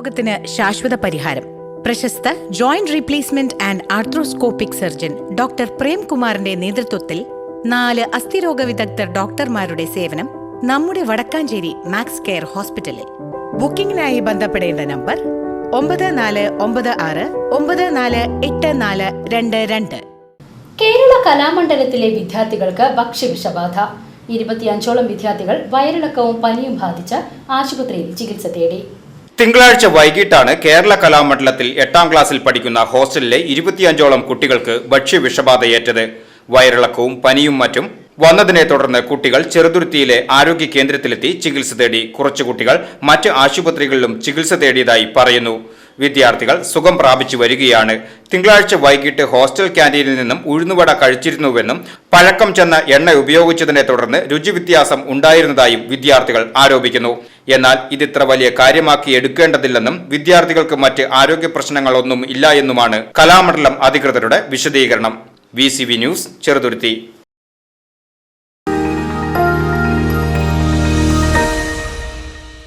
രോഗത്തിന് ശാശ്വത പരിഹാരം. പ്രശസ്ത joint replacement and arthroscopic surgeon doctor പ്രേംകുമാറിന്റെ നേതൃത്വത്തിൽ നാല് അസ്ഥിരോഗ വിദഗ്ധർ ഡോക്ടർമാരുടെ സേവനം നമ്മുടെ വടക്കാഞ്ചേരി മാക്സ് കെയർ ഹോസ്പിറ്റലിൽ. ബുക്കിംഗിനായി ബന്ധപ്പെടേണ്ട നമ്പർ ഒമ്പത് നാല് ഒമ്പത് ആറ് ഒമ്പത് നാല് എട്ട് നാല് രണ്ട് രണ്ട്. കേരള കലാമണ്ഡലത്തിലെ വിദ്യാർത്ഥികൾക്ക് ഭക്ഷ്യവിഷബാധ. ഇരുപത്തിയഞ്ചോളം വിദ്യാർത്ഥികൾ വയറിളക്കവും പനിയും ബാധിച്ച് ആശുപത്രിയിൽ ചികിത്സ തേടി. തിങ്കളാഴ്ച വൈകിട്ടാണ് കേരള കലാമണ്ഡലത്തിൽ എട്ടാം ക്ലാസ്സിൽ പഠിക്കുന്ന ഹോസ്റ്റലിലെ ഇരുപത്തിയഞ്ചോളം കുട്ടികൾക്ക് ഭക്ഷ്യവിഷബാധയേറ്റത്. വയറിളക്കവും പനിയും മറ്റും വന്നതിനെ തുടർന്ന് കുട്ടികൾ ചെറുതുരുത്തിയിലെ ആരോഗ്യ കേന്ദ്രത്തിലെത്തി ചികിത്സ തേടി. കുറച്ചു കുട്ടികൾ മറ്റ് ആശുപത്രികളിലും ചികിത്സ തേടിയതായി പറയുന്നു. വിദ്യാർത്ഥികൾ സുഖം പ്രാപിച്ചു വരികയാണ്. തിങ്കളാഴ്ച വൈകിട്ട് ഹോസ്റ്റൽ ക്യാന്റീനിൽ നിന്നും ഉഴുന്നുവട കഴിച്ചിരുന്നുവെന്നും പഴക്കം ചെന്ന എണ്ണ ഉപയോഗിച്ചതിനെ തുടർന്ന് രുചിവ്യത്യാസം ഉണ്ടായിരുന്നതായും വിദ്യാർത്ഥികൾ ആരോപിക്കുന്നു. എന്നാൽ ഇതിത്ര വലിയ കാര്യമാക്കി എടുക്കേണ്ടതില്ലെന്നും വിദ്യാർത്ഥികൾക്ക് മറ്റ് ആരോഗ്യ പ്രശ്നങ്ങളൊന്നും ഇല്ല എന്നുമാണ് കലാമണ്ഡലം അധികൃതരുടെ വിശദീകരണം. V news Cheruthuruthy.